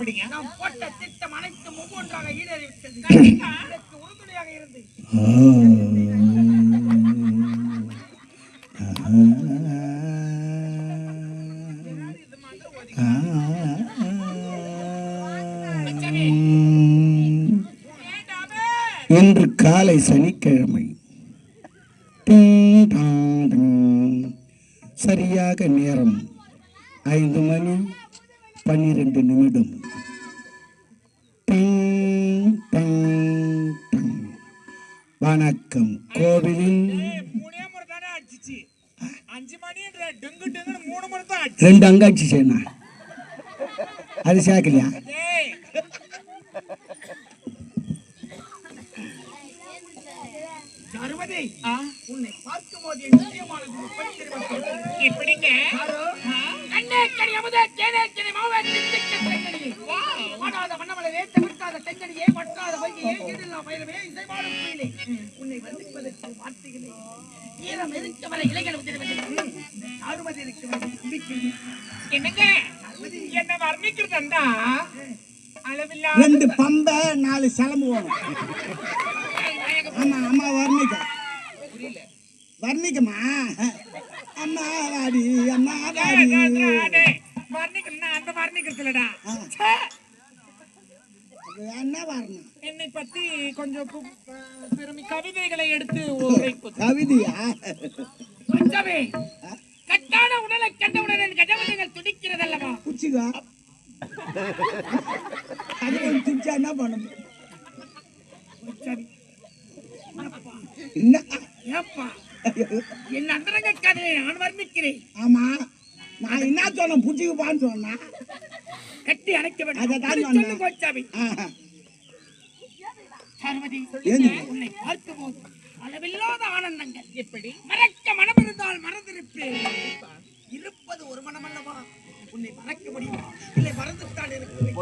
எப்படிங்க நாம் போட்ட திட்டம் அனைத்தும் ஒவ்வொன்றாக ஈடேறிவிட்டது. உறுதுணையாக இருந்து. ரெண்டு அங்காட்சி செய்யணும் அது சேர்க்கலையா? உன்னை பார்க்கும் போது? எப்படிங்க. உன்னை வந்திப்பதற்கு வார்த்தைகளே. என்னங்க? என்ன வர்ணிக்கிறதா அளவில்லா ரெண்டு பம்பை நாலு சிலம்பு வேணும். ஆமா அம்மா வர்ணிக்க. வர்ணிக்கம்மா. அம்மா வாடி அம்மா வாடி. வர்ணிக்கிறா அந்த வர்ணிக்கிறதுலடா. என்ன வரணும். என்னை பத்தி கொஞ்சம் பெருமை கவிதைகளை எடுத்து கவிதையா? பஞ்சமே, கட்டான உடலை கண்டவுடன் என் கஜவதங்கள் துடிக்கிறதல்லவா? குச்சிக்கோ அது கொஞ்சம் திச்சா என்ன பண்ணணும் சரி. என்ன? ஏப்பா என் அந்தரங்க கதையை நான் வர்ணிக்கிறேன். ஆமா. நான் என்ன சொன்னேன்? புடிச்சுக்குப்பான்னு சொன்னேன் கட்டி அணைக்க வேண்டும். கோச்சாமி. பார்க்கும்போது அளவில்லாத ஆனந்தங்கள். எப்படி? மறக்க மனம் இருந்தால் மறந்திருப்பேன். இருப்பது ஒரு மனம் அல்லவா உன்னை மறக்க முடியுமா? இல்லை மறந்துத்தான் இருக்கிறேன்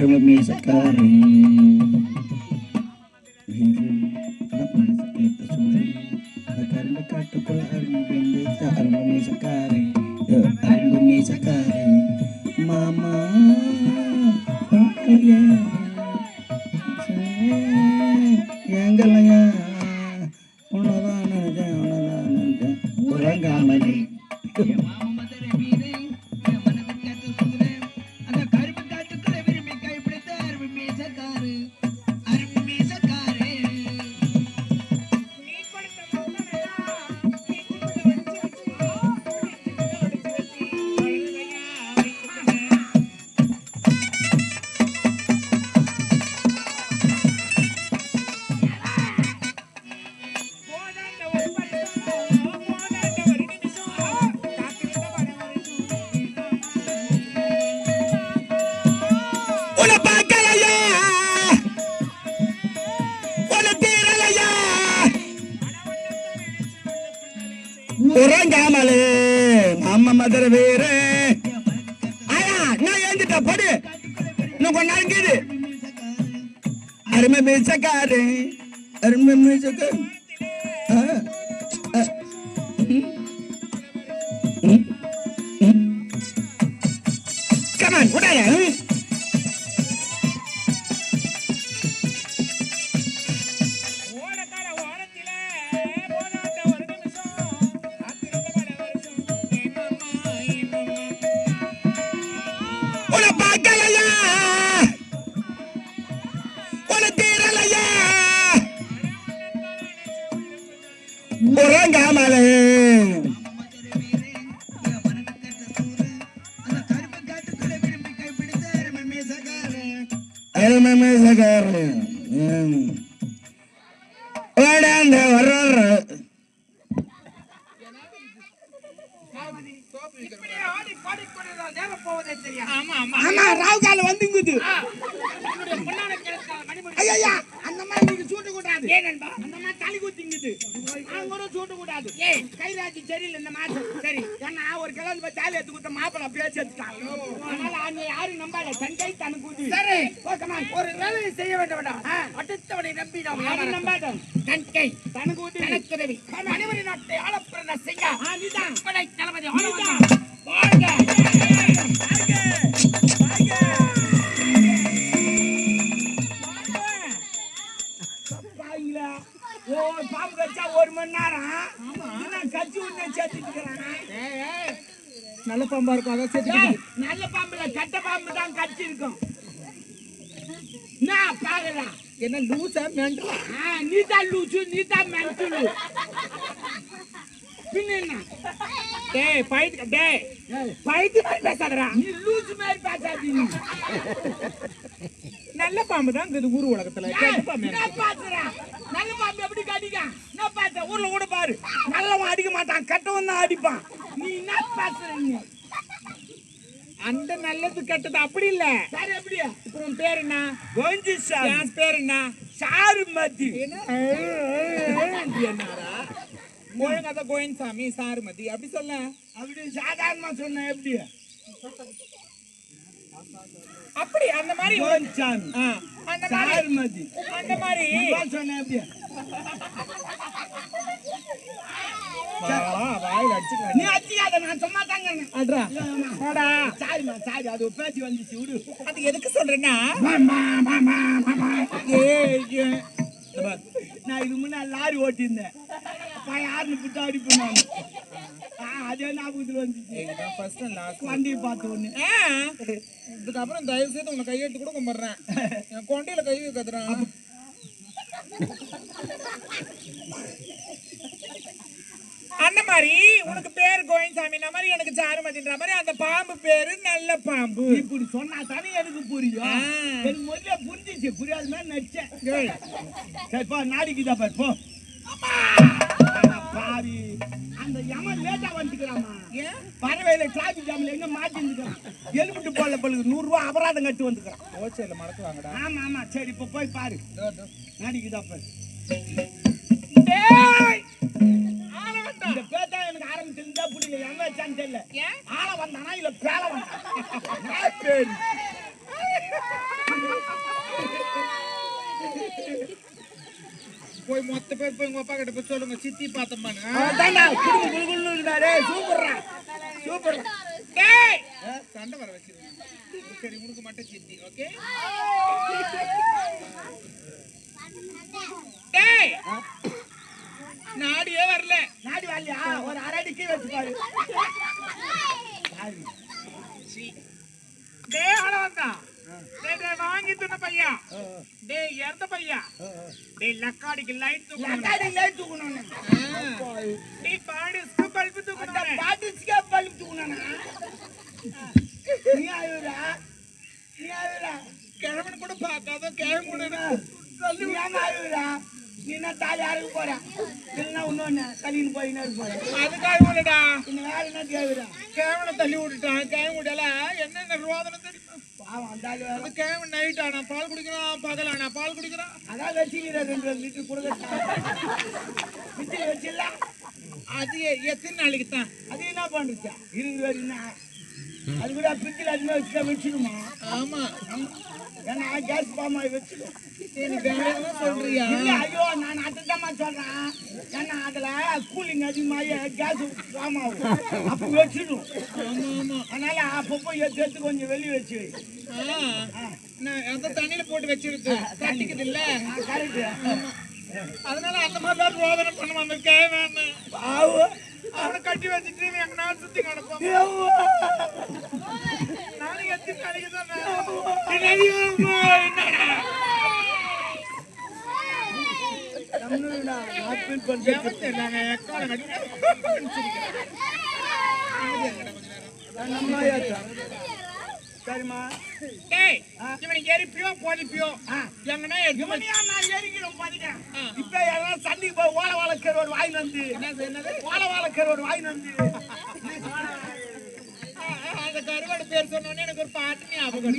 Remember me, Zachary. நான் ஏந்துட்ட படு இன்னும் கொஞ்ச நாள் இருக்குது அருமை உறங்காமலே அருமை மீசக்காரு ம். ஓடாண்ட வர்ற இப்படியே ஆடி பாடிக்கொண்டிருந்தால் நேரம் போவதே தெரியாது ஆமா ஆமா ஆமா ராவு காலம் வந்துங்குது என்னுடைய பொன்னான கிழக்கால மணிமணி ஐயா அந்த மாதிரி நீங்க சூட்டு கூடாது ஏன் நண்பா அந்த மாதிரி தலை குத்திங்குது அவங்க கூட சூட்டு கூடாது ஏய். கைராசி சரியில்லை இந்த மாசம் சரி ஏன்னா ஒரு கிலோ போய் தாலி எடுத்து கொடுத்த மாப்பிள பேசி எடுத்துட்டான் அதனால அங்க யாரும் நம்பாத தன் கை தனக்கு ஊதி சரி ஓகேமா ஒரு வேலையை செய்ய வேண்டாம் அடுத்தவனை நம்பி நாம் யாரும் வியாபாரம் நம்பாத. தன் கை. தனக்கு ஊதி தனக்குதவி மணிமணி நாட்டை ஆளப்பிறந்த ஆ நீதான். படை தளபதி ஆளவந்தான் வாழ்க. ஓ பாம்பு கடிச்சா ஒரு மணி நேரம். என்ன கட்சி விட்டு சேர்த்துக்கிறான் நல்ல பாம்பா இருக்கும் அதான் சேர்த்து நல்ல பாம்புல கட்ட பாம்பு தான் கட்சி இருக்கும் நான் பாக்கலாம் என்ன லூசா மென்டலா நீ தான் லூசு நீ தான் மென்டலு பின்ன டேய் ஃபைட் டேய் பைத்து மாதிரி பேசாதடா. நீ லூசு மாதிரி பேசாதீங்க நல்ல பாம்பு தான் இந்த ஊர் உலகத்துல. கெட்ட பாம்பு என்ன பாத்துறா? நல்ல பாம்பு எப்படி கடிக்க என்ன பார்த்த ஊர்ல கூட பாரு. நல்லவன் அடிக்க மாட்டான் கெட்டவன் தான் அடிப்பான். நீ என்ன நீ அந்த நல்லது கெட்டது அப்படி இல்ல. சரி எப்படி இப்போ உன் பேர் என்ன? கொஞ்சி சார். என் பேர் என்ன? சாரு மத்தி என்னடா? ஒழுங்காத கோயின்சாமி சாருமதி. அப்படி சொல்ல. அப்படி சாதாரணமா சொன்ன எப்படி? அப்படி அந்த மாதிரி கோவிச்சாமி ஆ, அந்த மாதிரி சாரு அந்த மாதிரி சொன்ன எப்படி? வாயில் அடிச்சுக்கலாம் நீ அடிக்காத நான் சும்மா தாங்க சாரிம்மா சாரி அது பேச்சு வந்துச்சு விடு. அது எதுக்கு சொல்றேன்னா? நான் இது முன்ன லாரி ஓட்டியிருந்தேன். அப்பா யாருன்னு பிட்டு நான் ஆ, அதே ஞாபகத்துல வந்துச்சு. and last. வண்டியை பார்த்த இதுக்கப்புறம் தயவு செய்து உன்னை கையெழுத்து கூட கும்பிடுறேன். என் கொண்டையில கை வைக்கிறேன் அந்த மாதிரி உனக்கு பேர் கோயின்சாமி இந்த மாதிரி எனக்கு சாருமதின்ற மாதிரி அந்த பாம்பு பேரு நல்ல பாம்பு. இப்படி சொன்னா தானே எனக்கு புரியும். எனக்கு முதல்ல புரிஞ்சிச்சு. புரியாத மாதிரி நடிச்சேன். ஏய், சரி போ நாடிக்குதா பாரு போ. ஆ, பாவி அந்த யமன் லேட்டா வந்துக்கிறாமா ஏன் பறவையில டிராபிக் ஜாம்ல எங்க மாட்டி இருந்துக்கிறான். எலும்பிட்டு போல பழுகு நூறு ரூபாய் அபராதம் கட்டி வந்துக்கிறான். ஓச்சையில மடக்குவாங்கடா ஆமா ஆமா. சரி இப்ப போய் பாரு. நாடிக்குதா பாரு! ஆள வந்தானா இல்ல பேல வந்தானா? போய் மொத்த பேர் போய் உங்க அப்பா கிட்ட போய் சொல்லுங்க. சித்தி இருந்தாரே சூப்பர்ரா. சூப்பர். சண்டை வர வச்சிருக்கேன் சரி உனக்கு மட்டும் சித்தி ஓகே? டேய். நாடியே வரல. நாடி வாலியா ஒரு அரடிக்கு வச்சு பாரு. டேய் ஆள வந்தான் வாங்கி துண்ண பையா டேய் எந்த பையா டேய் லக்காடிக்கு லைட் தூக்கணும் லைட் தூக்கணும்னு. டேய் பாடிஸ்க்கு பல்பு தூக்கணும் பாட்டிஸ்க்கே பல்ப் தூக்கணும்னா. நீ கூட பார்க்காத கிழவன் கூட நீ ஏன் அழுவுறா? நீ என்ன தாலி அறுக்க போற? இல்லைன்னா இன்னொன்னு தள்ளின்னு போயின்னு. அதுக்காக இன்னும் வேற என்ன தேவைடா? கேவனை தள்ளி விட்டுட்டான் கேவன் விடல என்னென்ன ரோதனை தெரியுமா பாவம், அந்த ஆளு வேற. அது கேவன் நைட் ஆனா பால் குடிக்கிறான்? பகல்? ஆனா பால் குடிக்கிறான்? அதான் வச்சுக்கிற ரெண்டு லிட்டர் கொடுக்க விட்டு வச்சிடல அது எத்தனை நாளைக்கு தான்? அது என்ன பண்ணுச்சா? இருக்குது வரைக்கும் அது கூட பிரிட்ஜில் அதிகமாக வச்சுட்டா வச்சுக்கணுமா ஆமா. ஏன்னா கேஸ் பாமா வச்சுக்கணும் எதுவும் சொல்றியா? ஐயோ நான் அதுதான் சொல்றேன். கூலிங் அதிகமாகி கேஸ் ஆகும் அப்போ வச்சிடும் அதனால அப்பப்போ எடுத்து எடுத்து கொஞ்சம் வெளியே வச்சு நான் அந்த தண்ணியில போட்டு வச்சிருக்கு தண்ணிக்குது இல்ல கரெக்டு அதனால அந்த மாதிரி தான் ரோதனை பண்ணுவான் அந்த கேவன் அவனை கட்டி வச்சுட்டு எங்க நாள் சுத்தி கிடப்பான் நாளைக்கு எத்தனை நாளைக்கு தான் சரிம்மா. இவனுக்கு எரிப்பியோ போலிப்பியோ எங்கன்னா இவனையா நான் ஏறிக்கிறோம் பாருங்க. இப்ப எல்லாம் சண்டைக்கு போய் ஓலை வாழைக்கர் ஒரு வாய் என்னது ஓலை வாழைக்கர் ஒரு வாய் ஆ, அந்த கருவாடு பேர் சொன்னோடனே எனக்கு ஒரு பாட்டு ஞாபகம்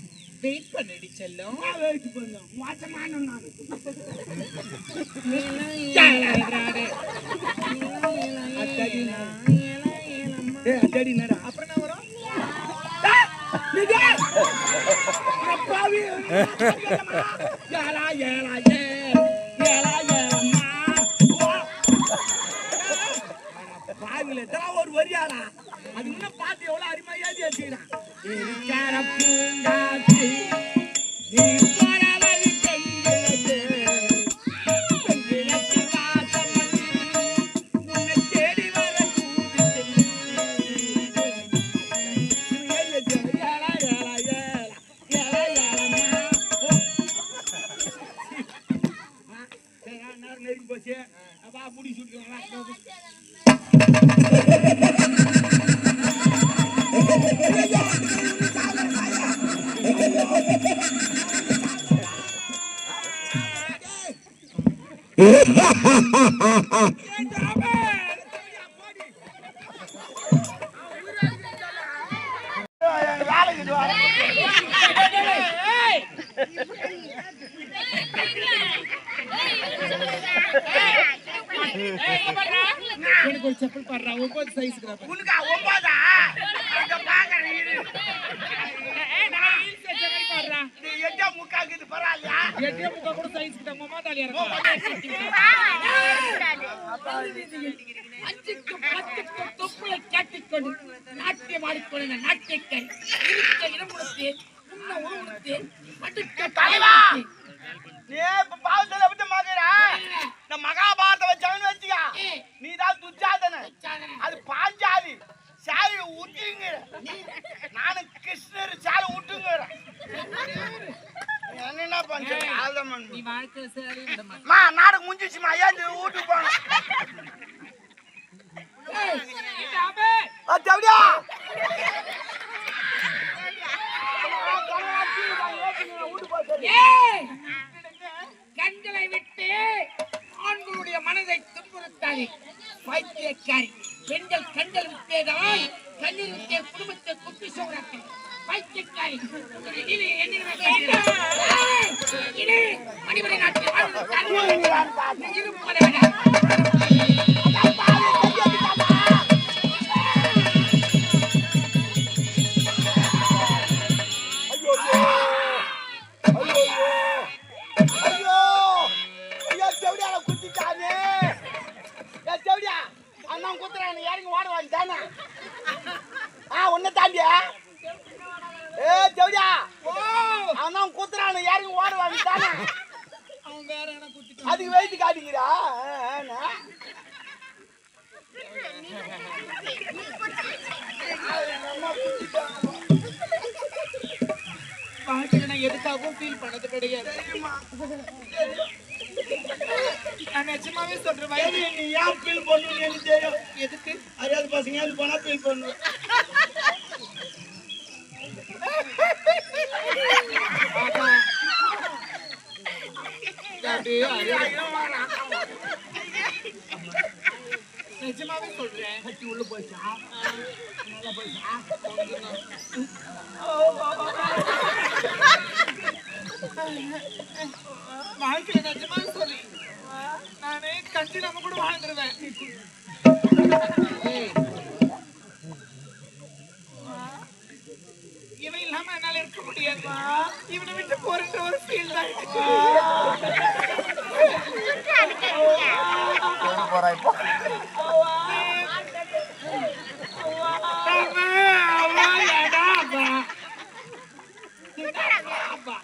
வெயிட் பண்ணிடி செல்லம். வெயிட் பண்ணு. மோசமான நான் அப்புறம் என்ன வரும்? அப்பாவி. ஏலா ஏலா. ஏ பாவில இதெல்லாம் ஒரு வரியாரா அது இன்னும் பார்த்து எவ்வளவு அருமையாதி வச்சுக்கிறான் நீ எனக்கு ஒரு செப்பல் பாடுறா ஒன்பது சைஸ்க்கு உனக்கா ஒன்பதா அங்க பாக்குறேன் இரு பாடுறா நீ எட்டா முக்காக்குது பரவாயில்லையா எட்டே முக்கா கூட சைஸ் கிட்ட? தாலியா இருக்கும் தொப்புளை காட்டிக்கொண்டு நாட்டியம் ஆடிக்கொண்டு நாட்டியக்கை இடம் கொடுத்து உண்ண உணவு கொடுத்து அடுக்க தலைவா! மகாபாரத வச்சாங்கன்னு வச்சுக்க. நீ தான் துச்சாதன. அது பாஞ்சாலி சாரி விட்டுங்கிற நானு கிருஷ்ணர் சாரி விட்டுங்கிற என்ன பண்ற ஆல்தமன் நீ வாழ்க்கை சரி விடமா நாடகம் முடிஞ்சிச்சுமா ஏன் வீட்டுக்கு ஏய்! கண்களை விட்டு ஆண்களுடைய மனதை துன்புறுத்தாதே. பைத்தியக்காரி பெண்கள் கண்கள் விட்டேதான் கண்ணீர் விட்டே குடும்பத்தை குப்பி சோறாக்க பைத்தியக்காரி. உன்னுடைய நிலை என்னிடமே இது மணிமணி நாட்டில் வாழ்வது இருப்பதை அவன் வேற என்ன குத்திட்டு அதுக்கு வெயிட் காட்டிக்கிறா? வாழ்க்கையில எதுக்காகவும் ஃபீல் பண்ணது கிடையாது. நான் நிஜமாவே சொல்றேன் வயது நீ ஏன் ஃபீல் பண்ணுன்னு எனக்கு தெரியும். எதுக்கு? அறியாத பசங்க அது போனா ஃபீல் பண்ணு ஆமா. நிஜமாவே சொல்றேன். கட்டி உள்ள போச்சா நல்லா போச்சா வாழ்க்கையில நிஜமாவே சொல்லி. நானே கஞ்சி நம்ம கூட வாழ்ந்துருவேன் இவன் இல்லாம முடியாதுமா இவனை விட்டு போறன்ற ஒரு ஃபீல் தான் எனக்கு. அம்மா, அம்மா, எடா, அம்மா. அம்மா.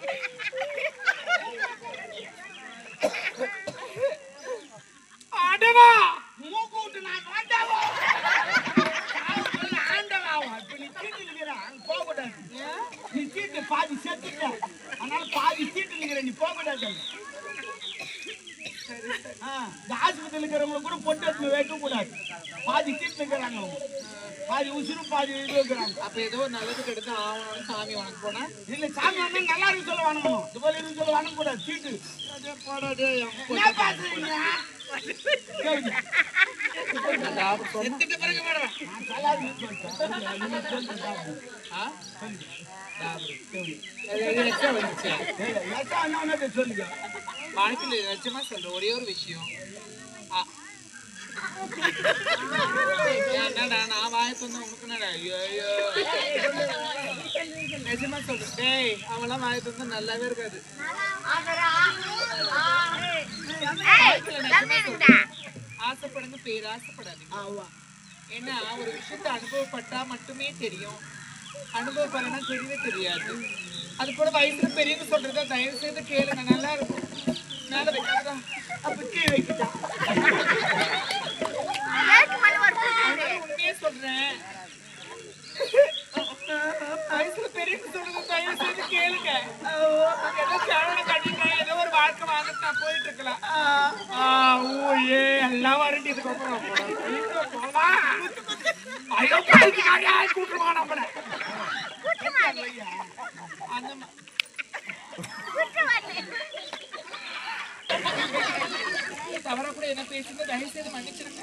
ஆண்டவா மூக்கு விட்டு நான் ஆண்டவா ஆண்டவா இப்ப நீ சீட்டு நிக்கிற போக கூடாது நீ சீட்டு பாதி செத்துட்ட அதனால பாதி சீட்டு நிக்கிற நீ போக கூடாது ஆ, இந்த ஆஸ்பத்திரியில் இருக்கிறவங்க கூட பொட்டு எடுத்து கூடாது பாதி கீட்டு இருக்கிறாங்க அவங்க. பாதி உசுறு பாதி இது ஏதோ நல்லது கெடுத்து ஆகணும்னு சாமி உனக்கு போனா இல்ல சாமி வந்து நல்லா இருக்கு சொல்ல வணங்கணும் இது போல இருக்கு சொல்ல வணங்க கூடாது சீட்டு இது லட்சம் சொல்ற ஒரே ஒரு விஷயம் நான் வாய தந்தா உனக்கு என்னடா ஐயோ. நிஜமா சொல்றேன் டேய் அவன்லாம் வாய தந்தா நல்லாவே இருக்காது. வாழ்க்கையில நிஜமா சொல்றேன். ஆசைப்படுங்க பேராசைப்படாதீங்க ஏன்னா ஒரு விஷயத்தை அனுபவப்பட்டா மட்டுமே தெரியும். அனுபவப்படனா தெரியவே தெரியாது. அது போல வயசுல பெரியவங்க சொல்றத தயவு செய்து கேளுங்க. நல்லா இருக்கும். மேல வைக்கிறதா? அப்ப கீழே சொல்றேன். வயசுல பெரியவங்க சொல்றத தயவு செய்து கேளுங்க. ஏதோ சேவனை கட்டிங்க ஏதோ ஒரு வாழ்க்கை வாழ்ந்துட்டு நான் போயிட்டு இருக்கலாம். ஆ, ஏ, எல்லாம் வரண்டி இதுக்கப்புறம். ஐயோ, பாதிக்காரியா, நம்மள. அந்த தவறா கூட என்ன பேசுறது தயவு செய்து மன்னிச்சிருங்க.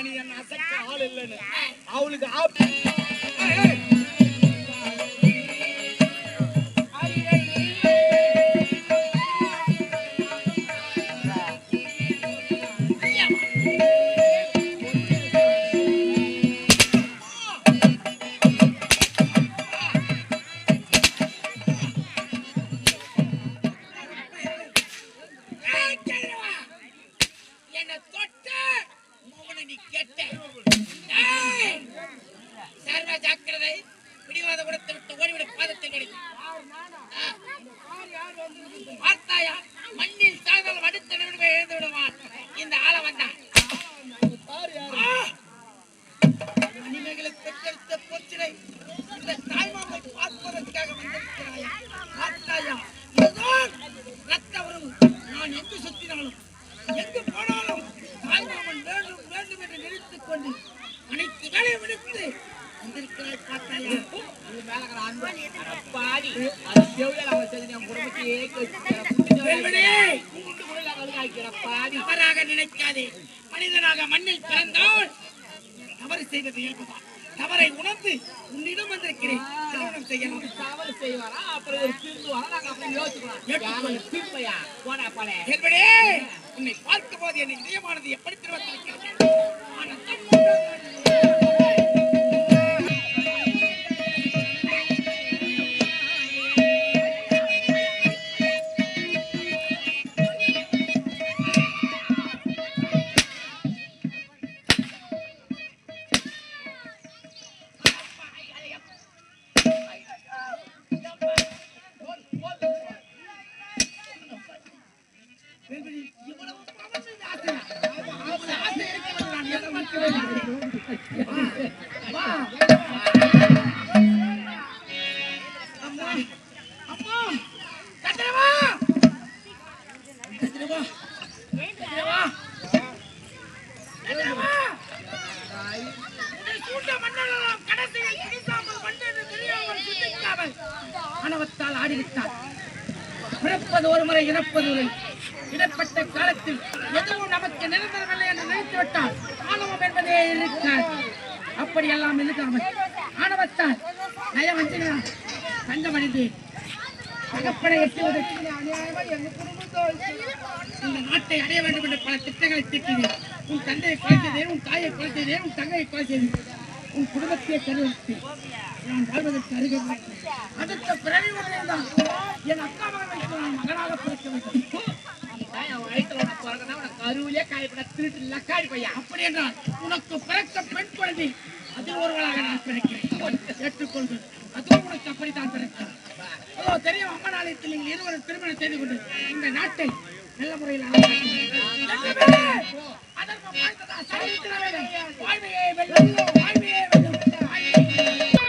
இல்லைன்னு. அவளுக்கு ஆப் இதயமானது எப்படி திருவத்திருக்கிறது பல உன் தந்தையை கொலை உன் தாயை கொலை உன் தங்கையை கொலை உன் குடும்பத்தையே கருவறுத்து நான் வாழ்வதற்கு அருகே அடுத்த பிறவி தான் என் அக்கா மகன் வைத்து நான் மகனாக பிறக்க வேண்டும். அப்படி என்றால் உனக்கு பிறக்க பெண் குழந்தை அதில் ஒருவராக நான் பிறக்கிறேன். ஏற்றுக்கொள்கிறேன் அதுவும் உனக்கு அப்படித்தான் பிறக்கும் தெரியும் அம்மன் ஆலயத்தில் நீங்கள் இருவரும் திருமணம் செய்து கொண்டு இந்த நாட்டை நல்ல முறையில் அதற்கு வாய்ந்ததா சரித்திர வேலை வாய்மையை வெல்லும் வாய்மையை வெல்லும்